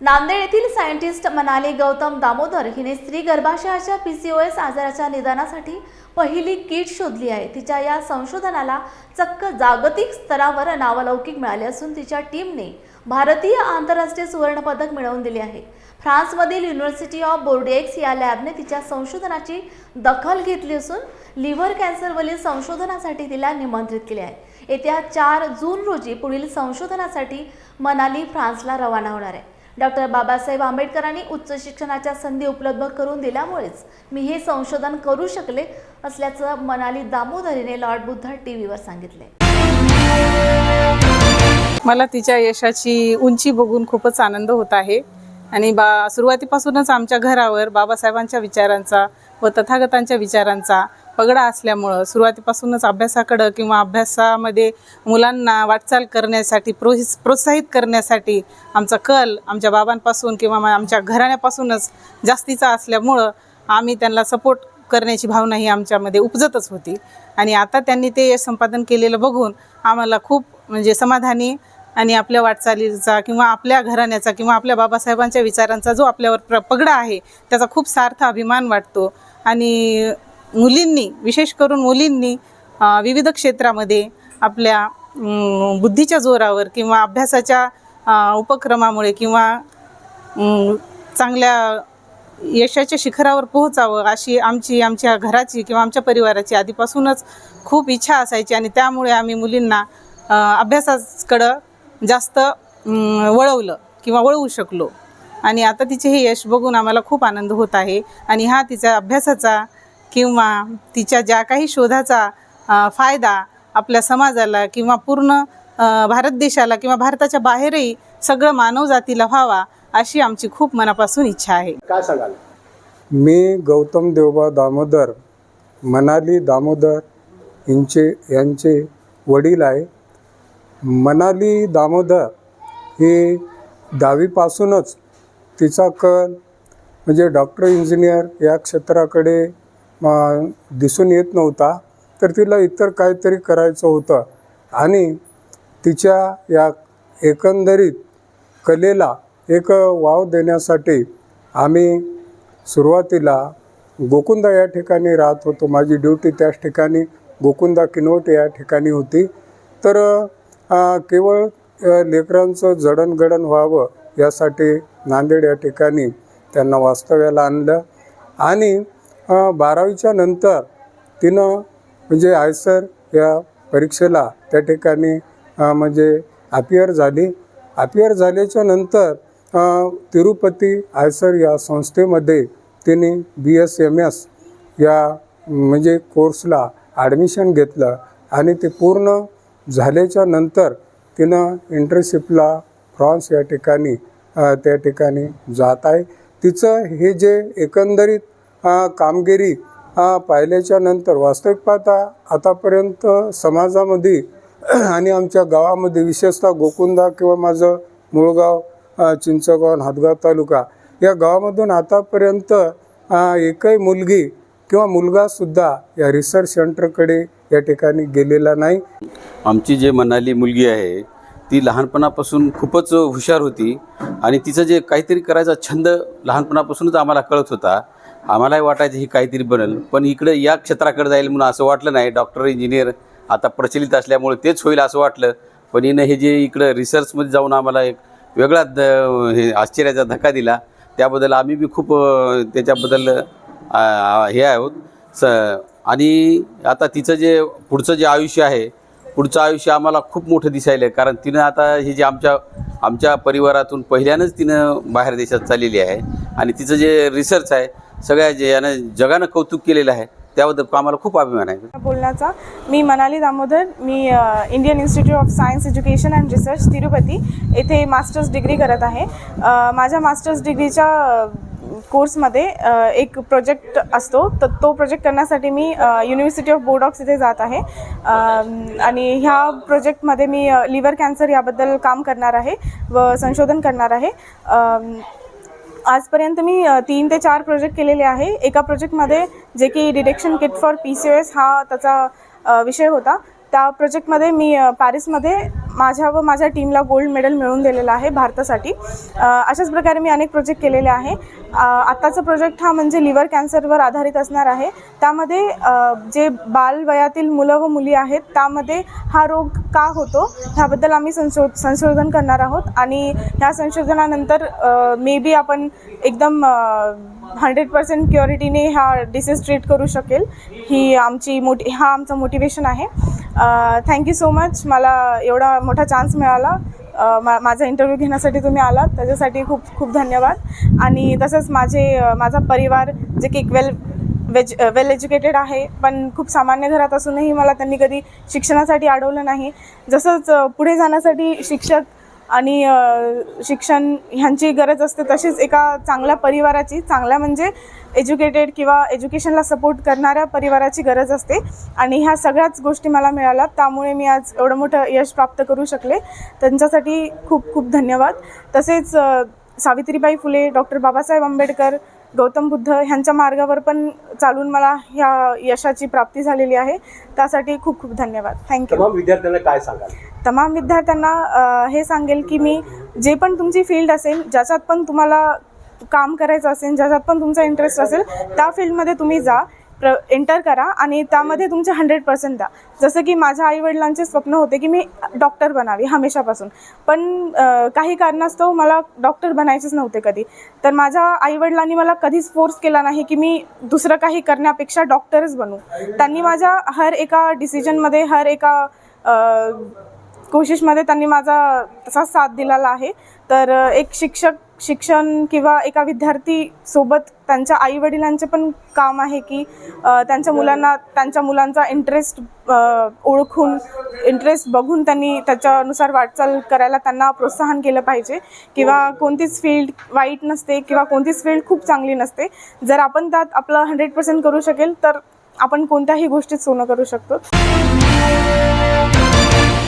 नांदेड येथील सायंटिस्ट मनाली गौतम दामोदर हिने स्त्री गर्भाशयाच्या पीसीओएस आजाराच्या निदानासाठी पहिली किट शोधली आहे. तिच्या या संशोधनाला चक्क जागतिक स्तरावर नावलौकिक मिळाले असून तिच्या टीमने भारतीय आंतरराष्ट्रीय सुवर्ण पदक मिळवून दिले आहे. फ्रान्समधील युनिव्हर्सिटी ऑफ बोर्डेक्स या लॅबने तिच्या संशोधनाची दखल घेतली असून लिव्हर कॅन्सरवरील संशोधनासाठी तिला निमंत्रित केले आहे. येत्या चार जून रोजी पुढील संशोधनासाठी मनाली फ्रान्सला रवाना होणार आहे. डॉक्टर बाबासाहेब आंबेडकरांनी उच्च शिक्षणाच्या संधी उपलब्ध करून दिल्यामुळेच मी हे संशोधन करू शकले असल्याचं मनाली दामोदरीने लॉर्ड बुद्ध टी व्हीवर सांगितले. मला तिच्या यशाची उंची बघून खूपच आनंद होत आहे. आणि बा सुरुवातीपासूनच आमच्या घरावर बाबासाहेबांच्या विचारांचा व तथागतांच्या विचारांचा पगडा असल्यामुळं सुरुवातीपासूनच अभ्यासाकडं किंवा अभ्यासामध्ये मुलांना वाटचाल करण्यासाठी प्रोहिस प्रोत्साहित करण्यासाठी आमचा कल आमच्या बाबांपासून किंवा आमच्या घराण्यापासूनच जास्तीचा असल्यामुळं आम्ही त्यांना सपोर्ट करण्याची भावना ही आमच्यामध्ये उपजतच होती. आणि आता त्यांनी ते यश संपादन केलेलं बघून आम्हाला खूप म्हणजे समाधानी आणि आपल्या वाटचालीचा किंवा आपल्या घराण्याचा किंवा आपल्या बाबासाहेबांच्या विचारांचा जो आपल्यावर प्र पगडा आहे त्याचा खूप सार्थ अभिमान वाटतो. आणि मुलींनी विशेष करून मुलींनी विविध क्षेत्रामध्ये आपल्या बुद्धीच्या जोरावर किंवा अभ्यासाच्या उपक्रमामुळे किंवा चांगल्या यशाच्या शिखरावर पोहोचावं अशी आमची आमच्या घराची किंवा आमच्या परिवाराची आधीपासूनच खूप इच्छा असायची आणि त्यामुळे आम्ही मुलींना अभ्यासाकडं जास्त वळवलं किंवा वळवू शकलो. आणि आता तिचे हे यश बघून आम्हाला खूप आनंद होत आहे आणि हा तिचा अभ्यासाचा किंवा तिच्या ज्या काही शोधाचा फायदा आपल्या समाजाला किंवा पूर्ण भारत देशाला किंवा भारताच्या बाहेरही सगळं मानवजातीला व्हावा अशी आमची खूप मनापासून इच्छा आहे. काय सांगाल? मी गौतम देवबा दामोदर मनाली दामोदर यांचे यांचे वडील आहे. मनाली दामोदर ही दहावीपासूनच तिचा कल म्हणजे डॉक्टर इंजिनियर या क्षेत्राकडे दिसून येत नव्हता. तर तिला इतर काहीतरी करायचं होतं. आणि तिच्या या एकंदरीत कलेला एक वाव देण्यासाठी आम्ही सुरुवातीला गोकुंदा या ठिकाणी राहत होतो. माझी ड्युटी त्याच ठिकाणी गोकुंदा किनवट या ठिकाणी होती. तर केवळ लेकरांचं जडणघडण व्हावं यासाठी नांदेड या ठिकाणी त्यांना वास्तव्याला आणलं. आणि बारावीच्या नंतर तिनं म्हणजे आयसर या परीक्षेला त्या ठिकाणी म्हणजे अपियर झाली. अपियर झाल्याच्यानंतर तिरुपती आयसर या संस्थेमध्ये तिने बी एस एम एस या म्हणजे कोर्सला ॲडमिशन घेतलं आणि ते पूर्ण झाल्याच्यानंतर तिनं इंटर्नशिपला फ्रान्स या ठिकाणी त्या ठिकाणी जात आहे. तिचं हे जे एकंदरीत कामगिरी अ, पाहिल्याच्या नंतर वास्तविक पाहता आतापर्यंत समाजामध्ये आणि आमच्या गावामध्ये विशेषतः गोकुंदा किंवा माझं मुळगाव अ, चिंचगाव हातगाव तालुका या गावामधून आतापर्यंत एकही मुलगी किंवा मुलगासुद्धा या रिसर्च सेंटरकडे या ठिकाणी गेलेला नाही. आमची जे मनाली मुलगी आहे ती लहानपणापासून खूपच हुशार होती आणि तिचं जे काहीतरी करायचा छंद लहानपणापासूनच आम्हाला कळत होता. आम्हालाही वाटायचं ही काहीतरी बनेल. पण इकडं या क्षेत्राकडे जाईल म्हणून असं वाटलं नाही. डॉक्टर इंजिनियर आता प्रचलित असल्यामुळे तेच होईल असं वाटलं. पण हिनं हे जे इकडं रिसर्चमध्ये जाऊन आम्हाला एक वेगळा द हे आश्चर्याचा धक्का दिला. त्याबद्दल आम्ही बी खूप त्याच्याबद्दल हे आहोत. स आणि आता तिचं जे पुढचं जे आयुष्य आहे पुढचं आयुष्य आम्हाला खूप मोठं दिसायलं कारण तिनं आता हे जे आमच्या आमच्या परिवारातून पहिल्यानंच तिनं बाहेर देशात चाललेली आहे. आणि तिचं जे रिसर्च आहे सगळ्या जे यानं जगानं कौतुक केलेलं आहे त्याबद्दल आम्हाला खूप अभिमान आहे. बोलण्याचा मी मनाली दामोदर मी Indian institute of science education and research Tirupati येथे मास्टर्स डिग्री करत आहे. माझ्या मास्टर्स डिग्रीच्या कोर्समध्ये एक प्रोजेक्ट असतो. तर तो प्रोजेक्ट करण्यासाठी मी युनिव्हर्सिटी ऑफ बोर्डॉक्स इथे जात आहे. आणि ह्या प्रोजेक्टमध्ये मी लिव्हर कॅन्सर याबद्दल काम करणार आहे व संशोधन करणार आहे. आजपर्यंत मी तीन ते चार प्रोजेक्ट केलेले आहे. एका प्रोजेक्टमध्ये जे की detection kit for P C S हा त्याचा विषय होता. त्या प्रोजेक्टमध्ये मी पॅरिसमध्ये माझ्या व माझ्या टीमला गोल्ड मेडल मिळवून दिलेलं आहे भारतासाठी. अशाच प्रकारे मी अनेक प्रोजेक्ट केलेले आहे. आत्ताचा प्रोजेक्ट हा म्हणजे लिव्हर कॅन्सरवर आधारित असणार आहे. त्यामध्ये जे बालवयातील मुलं व मुली आहेत त्यामध्ये हा रोग का होतो ह्याबद्दल आम्ही संशो संशोधन करणार आहोत. आणि ह्या संशोधनानंतर मे बी आपण एकदम हंड्रेड पर्सेंट क्युरिटीने हा डिसीज ट्रीट करू शकेल. ही आमची मोठी हा आमचं मोटिवेशन आहे. थँक्यू सो मच मला एवढा मोठा चान्स मिळाला. मा माझा इंटरव्ह्यू घेण्यासाठी तुम्ही आलात. त्याच्यासाठी खूप खूप धन्यवाद. आणि तसंच माझे माझा परिवार जे की वेल वेज वेल एज्युकेटेड आहे पण खूप सामान्य घरात असूनही मला त्यांनी कधी शिक्षणासाठी अडवलं नाही. जसंच पुढे जाण्यासाठी शिक्षक आणि शिक्षण ह्यांची गरज असते तशीच एका चांगल्या परिवाराची. चांगल्या म्हणजे एज्युकेटेड किंवा एज्युकेशनला सपोर्ट करणाऱ्या परिवाराची गरज असते. आणि ह्या सगळ्याच गोष्टी मला मिळाल्या. त्यामुळे मी आज एवढं मोठं यश प्राप्त करू शकले. त्यांच्यासाठी खूप खूप धन्यवाद. तसेच सावित्रीबाई फुले डॉक्टर बाबासाहेब आंबेडकर गौतम बुद्ध ह्यांच्या मार्गावर पण चालून मला ह्या यशाची प्राप्ती झालेली आहे. त्यासाठी खूप खूप धन्यवाद. थँक्यू तमाम विद्यार्थ्यांना काय सांगाल? तमाम विद्यार्थ्यांना हे सांगेल की मी जे पण तुमची फील्ड असेल ज्याच्यात पण तुम्हाला काम करायचं असेल ज्याच्यात पण तुमचा इंटरेस्ट असेल त्या फील्डमध्ये तुम्ही जा. प्र एंटर करा आणि त्यामध्ये तुमचे हंड्रेड पर्सेंट द्या. जसं की माझ्या आईवडिलांचे स्वप्न होते की मी डॉक्टर बनावी हमेशापासून. पण काही कारणास्तव मला डॉक्टर बनायचेच नव्हते कधी. तर माझ्या आईवडिलांनी मला कधीच फोर्स केला नाही की मी दुसरं काही करण्यापेक्षा डॉक्टरच बनू. त्यांनी माझ्या हर एका डिसिजनमध्ये हर एका कोशिशमध्ये त्यांनी माझा तसाच साथ दिलेला आहे. तर एक शिक्षक शिक्षण किंवा एका विद्यार्थी सोबत त्यांच्या आईवडिलांचे पण काम आहे की त्यांच्या मुलांना त्यांच्या मुलांचा इंटरेस्ट ओळखून इंटरेस्ट बघून त्यांनी त्याच्यानुसार वाटचाल करायला त्यांना प्रोत्साहन केलं पाहिजे. किंवा कोणतीच फील्ड वाईट नसते किंवा कोणतीच फील्ड खूप चांगली नसते. जर आपण त्यात आपलं हंड्रेड पर्सेंट करू शकेल तर आपण कोणत्याही गोष्टीत सोनं करू शकतो.